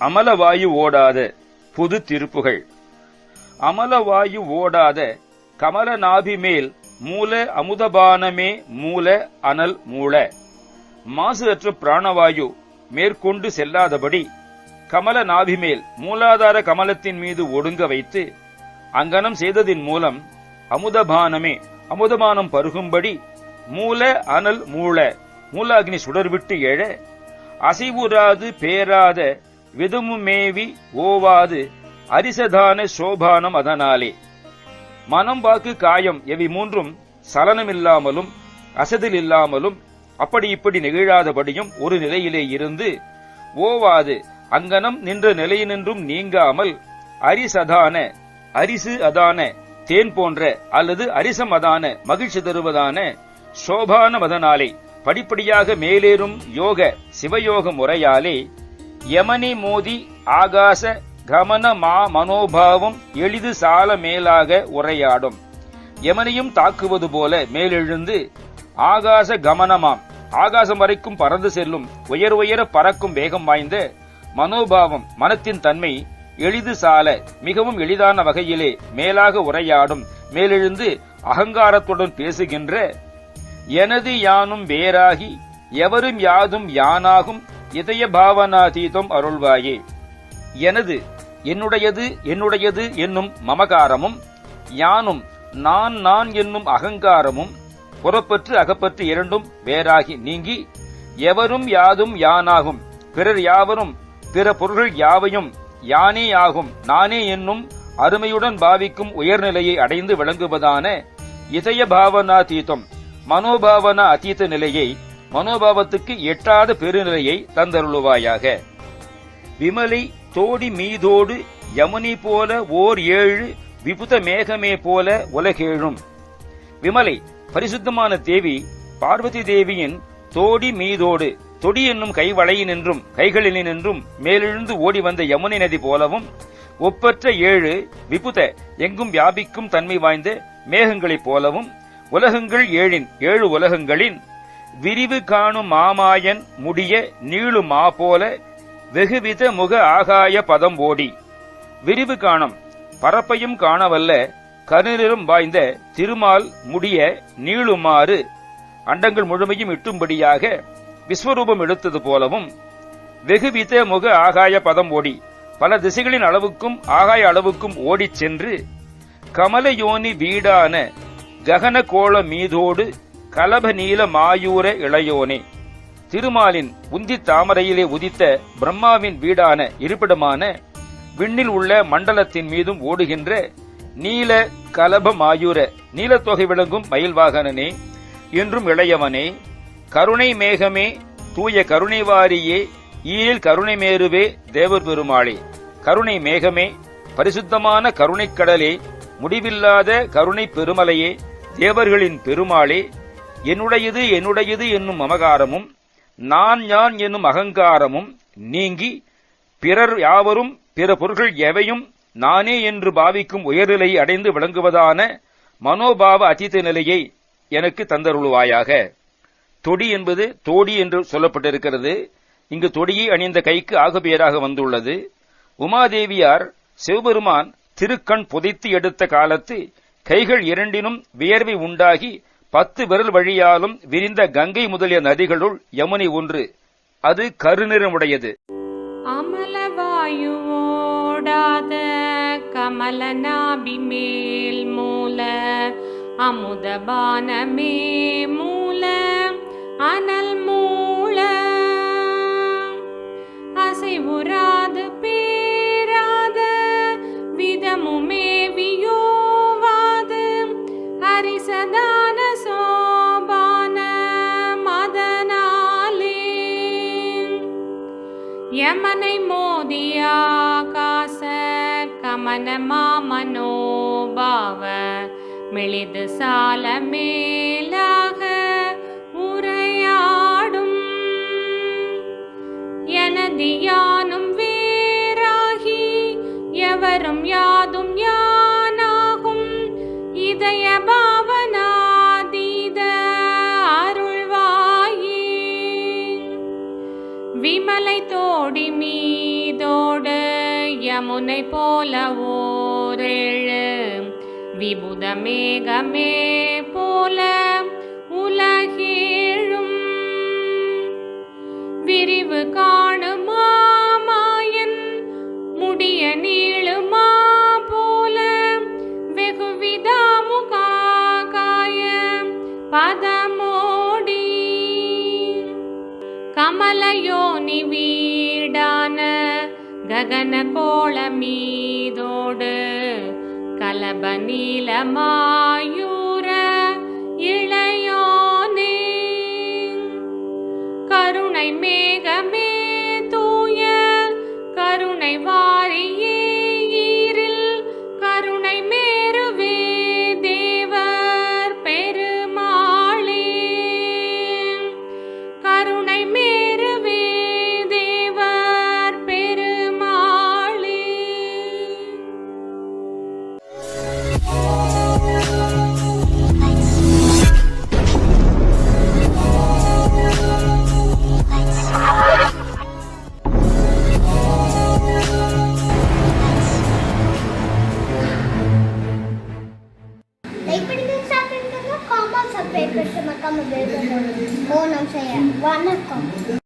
அமலவாயு ஓடாத புது திருப்புகள். அமலவாயு ஓடாத கமலநாபி மேல் மூல அமுதபானமே மூல அனல் மூல. மாசு அற்ற பிராணவாயு மேற்கொண்டு செல்லாதபடி கமல நாபிமேல் மூலாதார கமலத்தின் மீது ஒடுங்க வைத்து அங்கனம் செய்ததின் மூலம் அமுதபானமே அமுதபானம் பருகும்படி மூல அனல் மூல மூலாக்னி சுடர்விட்டு எழ அசைவுறாது பேராத விதுமுமேவி ஓவாது அரிசதான சோபானம் அதனாலே. மனம் வாக்கு காயம் எவி மூன்றும் சலனமில்லாமலும் அசதில் இல்லாமலும் அப்படி இப்படி நெகிழாதபடியும் ஒரு நிலையிலே இருந்து ஓவாது அங்கனம் நின்ற நிலையினின்றும் நீங்காமல் அரிசதான அரிசு அதான தேன் போன்ற அல்லது அரிசம் அதான மகிழ்ச்சி தருவதான சோபான மதனாலே படிப்படியாக மேலேறும் யோக சிவயோக முறையாலே யமனி மோதி ஆகாச கமன மா மனோபாவம் எளிது சால மேலாக உரையாடும். எமனையும் தாக்குவது போல மேலெழுந்து ஆகாச கமனமாம். ஆகாசம் வரைக்கும் பறந்து செல்லும். உயர் உயர பறக்கும் வேகம் வாய்ந்த மனோபாவம் மனத்தின் தன்மை எளிது சால மிகவும் எளிதான வகையிலே மேலாக உரையாடும். மேலெழுந்து அகங்காரத்துடன் பேசுகின்ற எனது யானும் வேறாகி எவரும் யாதும் யானாகும் இதய பாவனாதீதம் அருள்வாயே. எனது என்னுடையது என்னுடையது என்னும் மமகாரமும் யானும் நான் நான் என்னும் அகங்காரமும் புறப்பற்று அகப்பற்று இரண்டும் வேறாகி நீங்கி எவரும் யாதும் யானாகும் பிறர் யாவரும் பிற பொருள்கள் யாவையும் யானே ஆகும் நானே என்னும் அருமையுடன் பாவிக்கும் உயர்நிலையை அடைந்து விளங்குவதான இதய பாவனா தீத்தம் மனோபாவனா அதீத நிலையை மனோபாவத்துக்கு எட்டாத பெருநிலையை தந்தருளுவாயாக. விமலி தோடி மீதோடு யமுனி போல ஓர் ஏழு விபுத மேகமே போல உலகேழும். விமலை பரிசுத்தமான தேவி பார்வதி தேவியின் தோடி மீதோடு தொடி என்னும் கைவளையினின்றும் கைகளினின்றும் மேலெழுந்து ஓடி வந்த யமுனை நதி போலவும் ஒப்பற்ற ஏழு விபுத எங்கும் வியாபிக்கும் தன்மை வாய்ந்த மேகங்களைப் போலவும் உலகங்கள் ஏழின் ஏழு உலகங்களின் விரிவு காணும் மாமாயன் முடிய நீளு மா போல வெகுவித முக ஆகாய பதம் ஓடி விரிவு காணம். பரப்பையும் காணவல்ல. கருநிறம் வாய்ந்த திருமால் முடிய நீளுமாறு. அண்டங்கள் முழுமையும் இட்டும்படியாக விஸ்வரூபம் எடுத்தது போலவும் வெகுவித முக ஆகாய பதம் ஓடி பல திசைகளின் அளவுக்கும் ஆகாய அளவுக்கும் ஓடிச் சென்று கமலயோனி வீடான ககன கோள மீதோடு கலப நீல மாயூர இளையோனே. திருமாலின் உந்தி தாமரையிலே உதித்த பிரம்மாவின் வீடான இருப்பிடமான விண்ணில் உள்ள மண்டலத்தின் மீதும் ஓடுகின்ற நீல கலப மாயூர நீலத்தொகை விளங்கும் மயில்வாகனனே என்றும் இளையவனே கருணை மேகமே தூய கருணைவாரியே ஈரில் கருணை மேருவே தேவர் பெருமாளே. கருணை மேகமே பரிசுத்தமான கருணைக்கடலே முடிவில்லாத கருணை பெருமலையே தேவர்களின் பெருமாளே என்னுடையது என்னுடையது என்னும் மமகாரமும் நான் யான் என்னும் அகங்காரமும் நீங்கி பிறர் யாவரும் பிற பொருள்கள் எவையும் நானே என்று பாவிக்கும் உயர்நிலையை அடைந்து விளங்குவதான மனோபாவ அதித்த நிலையை எனக்கு தந்தருளுவாயாக. தொடி என்பது தோடி என்று சொல்லப்பட்டிருக்கிறது. இங்கு தொடியை அணிந்த கைக்கு ஆகுபெயராக வந்துள்ளது. உமாதேவியார் சிவபெருமான் திருக்கண் புதைத்து எடுத்த காலத்து கைகள் இரண்டினும் வியர்வை உண்டாகி பத்து விரல் வழியாலும் விரிந்த கங்கை முதலிய நதிகளுள் யமுனை ஒன்று. அது கருநிறமுடையது. அமலவாயுவோடாத கமலநாபி மேல் மூல. அமுதபானமே மூல. அனல் மூல ಯಮನೈ ಮೋದಿಯಾಕಾಶ ಕಮನ ಮಾಮನೋಭಾವ ಮಿಳಿದು ಸಾಲ ಮೇಲಾಗ உரையாடும் எனது யானும் வேராகி எவரும் யார் யமுனை போல ஓரேழு. விபுத மேகமே போல உலகேழும். விரிவு காணுமா மாயன் முடிய நீளுமா போல. வெகுவிதாமுகாய பதமோடி. கமலயோனி வீடான ககன கோள மீதோடு கலப நீலமாயூர இளையோனே. கருணை மேகமே ఇప్పుడు కామన్ సబ్జెక్ట్ మోనం చేయాలి. One common